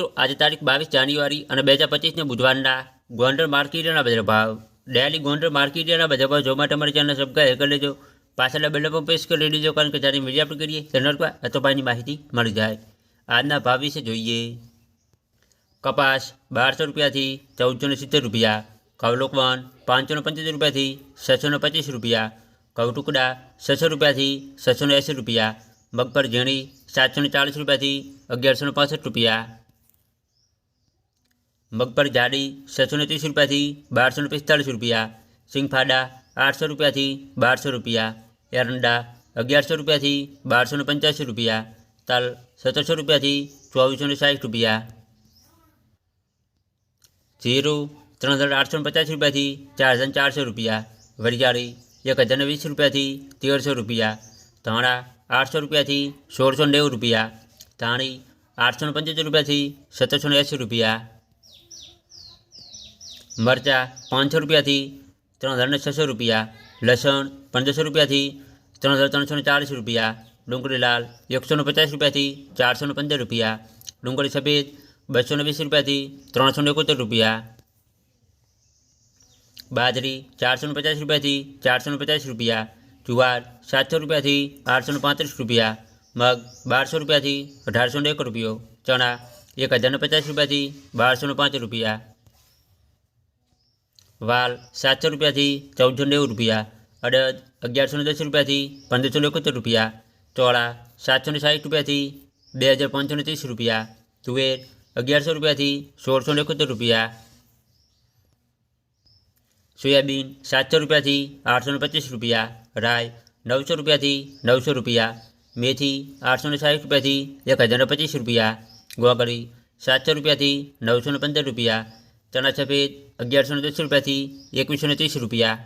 મિત્રો, આજે તારીખ બાવીસ જાન્યુઆરી અને બે હજાર પચીસને બુધવારના ગોંડલ માર્કેટના બજાર ભાવ. ડેલી ગોંડલ માર્કેટના બજાર ભાવ જોવા માટે અમારી ચેનલ સબસ્ક્રાઈબ કરી લેજો. પાછળના બેલ પર પ્રેસ કરી લેજો કારણ કે જ્યારે મીડિયા પર કરીએ ચેનલ પર અથોપાની માહિતી મળી જાય. આજના ભાવ વિશે જોઈએ. કપાસ બારસો રૂપિયાથી ચૌદસો સિત્તેર રૂપિયા, કવલોકવન પાંચસો પંચોતેર રૂપિયાથી છસો પચીસ રૂપિયા, કવટુકડા છસો રૂપિયાથી છસો એંસી રૂપિયા, મગફળ ઝીણી સાતસો ચાલીસ રૂપિયાથી અગિયારસો પાસઠ રૂપિયા મગફળ જાડી છસો ને ત્રીસ રૂપિયાથી બારસો ને પિસ્તાળીસ રૂપિયા સિંગફાડા આઠસો રૂપિયાથી બારસો રૂપિયા એરંડા અગિયારસો રૂપિયાથી બારસો ને પંચ્યાસી રૂપિયા તલ સત્તરસો રૂપિયાથી ચોવીસો ને સાઠ રૂપિયા જીરું ત્રણ હજાર આઠસો ને પચાસ રૂપિયાથી ચાર હજાર ચારસો રૂપિયા વરિયાળી એક હજાર ને વીસ રૂપિયાથી તેરસો રૂપિયા ધાણા આઠસો રૂપિયાથી સોળસો ને નેવું રૂપિયા ધાણી આઠસો ને પંચોતેર રૂપિયાથી સત્તરસો ને એંસી રૂપિયા મરચાં પાંચસો રૂપિયાથી ત્રણ હજાર ને છસો રૂપિયા લસણ પંદરસો રૂપિયાથી ત્રણ હજાર ત્રણસો ને ચાલીસ રૂપિયા ડુંગળી લાલ એકસો ને પચાસ રૂપિયાથી ચારસો ને પંદર રૂપિયા ડુંગળી સફેદ બસો ને વીસ રૂપિયાથી ત્રણસો ને એકોતેર રૂપિયા બાજરી ચારસો ને પચાસ રૂપિયાથી ચારસો ને પચાસ રૂપિયા જુવાર સાતસો રૂપિયાથી આઠસો ને પાંત્રીસ રૂપિયા મગ બારસો રૂપિયાથી અઢારસો ને એક રૂપિયો ચણા એક હજાર ને પચાસ રૂપિયાથી બારસો ને પાંચ રૂપિયા વાલ સાતસો રૂપિયાથી ચૌદસો નેવું રૂપિયા અડદ અગિયારસો ને દસ રૂપિયાથી પંદરસો ને એકોતેર રૂપિયા ચોળા સાતસો ને સાઠ રૂપિયાથી બે હજાર પાંચસો ને ત્રીસ રૂપિયા તુવેર અગિયારસો રૂપિયાથી સોળસો ને એકોતેર રૂપિયા સોયાબીન સાતસો રૂપિયાથી આઠસો ને પચીસ રૂપિયા રાય નવસો રૂપિયાથી નવસો રૂપિયા મેથી આઠસો ને સાઠ રૂપિયાથી એક હજાર ને પચીસ રૂપિયા ગોગળી સાતસો રૂપિયાથી નવસો ને પંદર રૂપિયા ચણા સફેદ અગિયારસો ને ત્રીસ રૂપિયાથી એકવીસો ને ત્રીસ રૂપિયા.